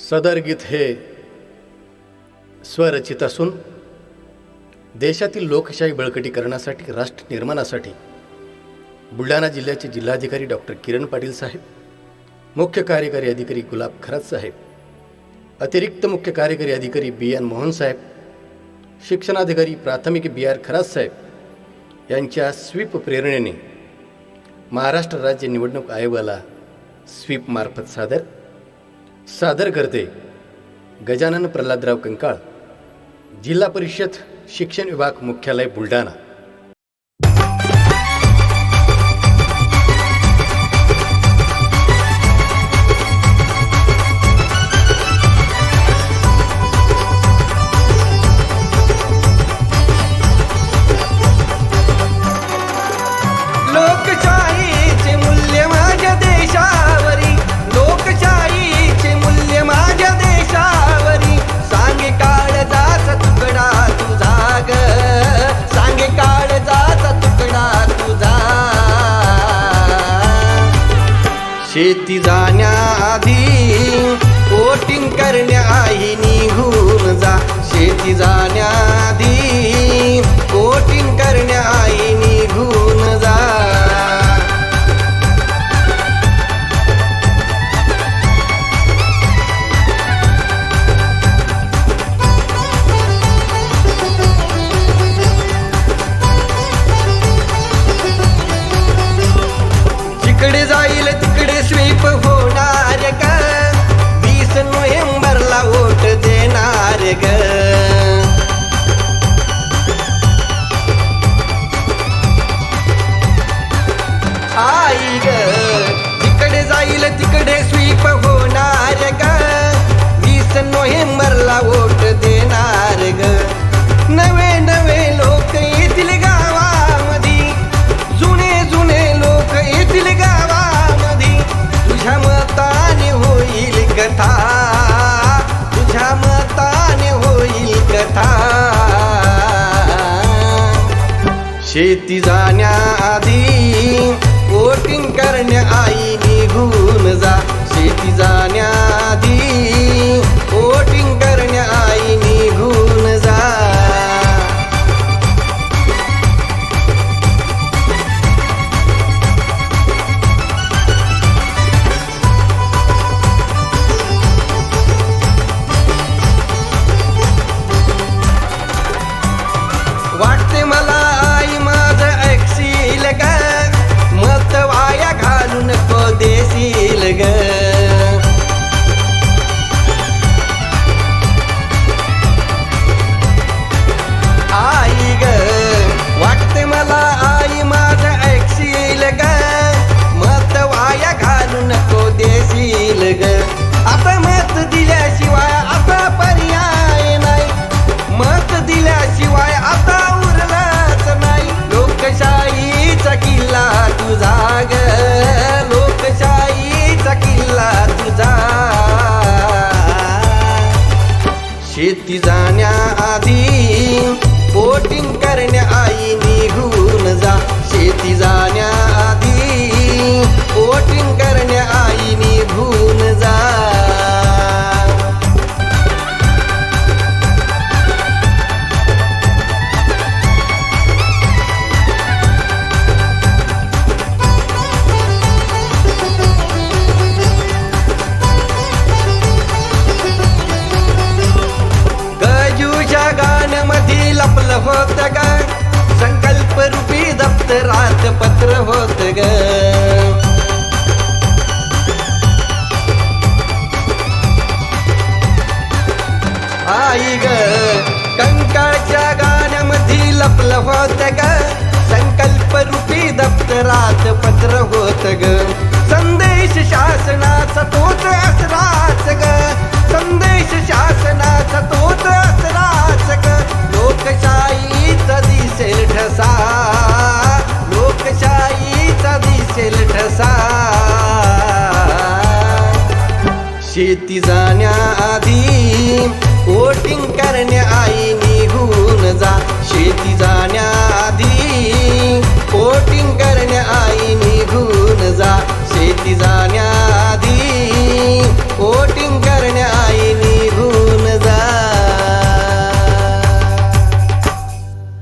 सदर गीत हे स्वरचित असून देशातील लोकशाही बळकटीकरणासाठी राष्ट्र निर्माणासाठी बुलढाणा जिल्ह्याचे जिल्हाधिकारी डॉक्टर किरण पाटील साहेब मुख्य कार्यकारी अधिकारी गुलाब खरात साहेब अतिरिक्त मुख्य कार्यकारी अधिकारी बी एन मोहन साहेब शिक्षणाधिकारी प्राथमिक बी आर खरात साहेब यांच्या स्वीप प्रेरणेने महाराष्ट्र राज्य निवडणूक आयोगाला स्वीपमार्फत सादर सादर करते गजानन प्रल्हादराव कंकाळ जिल्हा परिषद शिक्षण विभाग मुख्यालय बुलढाणा. शेती जाण्याआधी वोटिंग करण्याही निघून जा. शेती जाण्याआधी वोटिंग करण्या आई ग. तिकडे जाईल तिकडे स्वीप होणार ग. वीस नोव्हेंबरला वोट देणार ग. नवे नवे लोक येतील गावामध्ये. जुने जुने लोक येतील गावामध्ये. तुझ्या मताने होईल कथा. तुझ्या मताने होईल कथा. शेती जाण्याआधी बोटिंग करण्या आई निघून जा. शेती जाण्याआधी शेती जाण्याआधी वोटिंग करण्याआई निघून जा. शेती जा पत्र होत ग. आई ग कंकाळच्या गाण्यामध्ये लपलं होत ग. संकल्प रूपी दप्तरात पत्र होत ग. शेती जाण्याआधी